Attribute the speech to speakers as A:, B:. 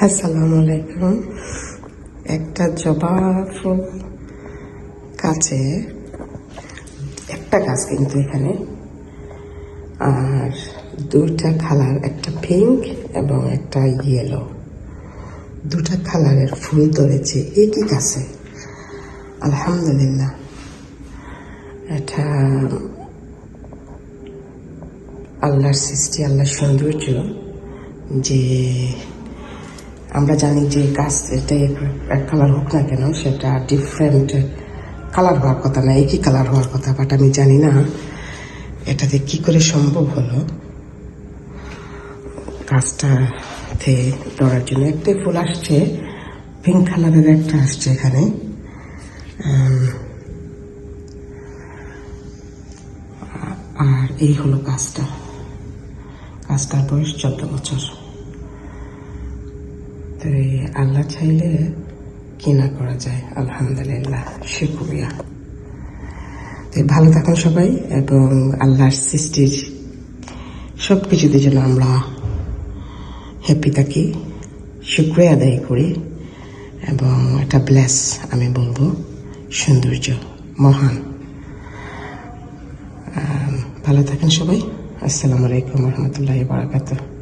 A: আসসালামু আলাইকুম। একটা জবা ফুল গাছে একটা গাছ কিন্তু এখানে। আর দুটা কালার, একটা পিঙ্ক এবং একটা ইয়েলো দুটা কালারের ফুল ধরেছে একই গাছে। আলহামদুলিল্লাহ। এটা আল্লাহর সৃষ্টি, আল্লাহর সৌন্দর্য যে আমরা জানি যে গাছ এটা এক কালার হোক না কেন, সেটা ডিফারেন্ট কালার হওয়ার কথা না, একই কালার হওয়ার কথা বাট আমি জানি না এটাতে কি করে সম্ভব হলো গাছটাতে ধরার জন্য। একটাই ফুল আসছে পিঙ্ক কালারের একটা আসছে এখানে। আর এই হলো গাছটা গাছটার বয়স চোদ্দ বছর। আল্লাহ চাইলে কি না করা যায়, আলহামদুলিল্লাহ, শুক্রিয়া। ভালো থাকুন সবাই এবং আল্লাহর সৃষ্টির সব কিছুতে যেন আমরা হ্যাপি থাকি। শুক্রিয়া আদায় করি এবং এটা ব্লেস আমি বলব, সৌন্দর্য, মহান। ভালো থাকেন সবাই। আসসালামু আলাইকুম রহমতুল্লাহ বারাকাতুহ।